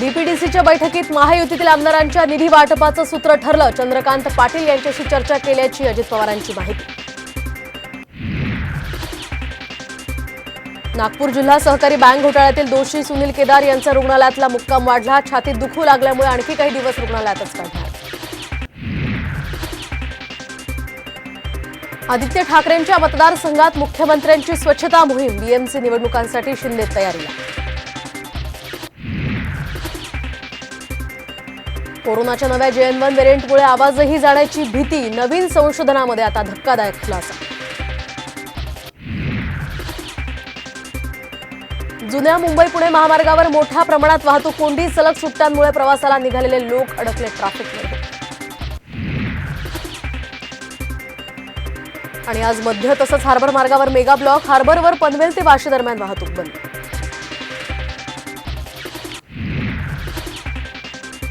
डीपीडीसीच्या बैठकीत महायुतीतील आमदारांच्या निधी वाटपाचं सूत्र ठरलं. चंद्रकांत पाटील यांच्याशी चर्चा केल्याची अजित पवारांची माहिती. नागपूर जिल्हा सहकारी बँक घोटाळ्यातील दोषी सुनील केदार यांचा रुग्णालयातला मुक्काम वाढला. छातीत दुखू लागल्यामुळे आणखी काही दिवस रुग्णालयातच काढला आदित्य ठाकरेंच्या मतदारसंघात मुख्यमंत्र्यांची स्वच्छता मोहीम. बीएमसी निवडणुकांसाठी शिंदे तयारीला. कोरोनाच्या नव्या जे एन वन व्हेरियंटमुळे आवाजही जाण्याची भीती नवीन संशोधनामध्ये आता धक्कादायक खुलासा. जुन्या मुंबई पुणे महामार्गावर मोठ्या प्रमाणात वाहतूक कोंडी सलग सुट्ट्यांमुळे प्रवासाला निघालेले लोक अडकले ट्रॅफिकमध्ये. आणि आज मध्य तसंच हार्बर मार्गावर मेगा ब्लॉक हार्बरवर पनवेल ते वाशी दरम्यान वाहतूक बंद.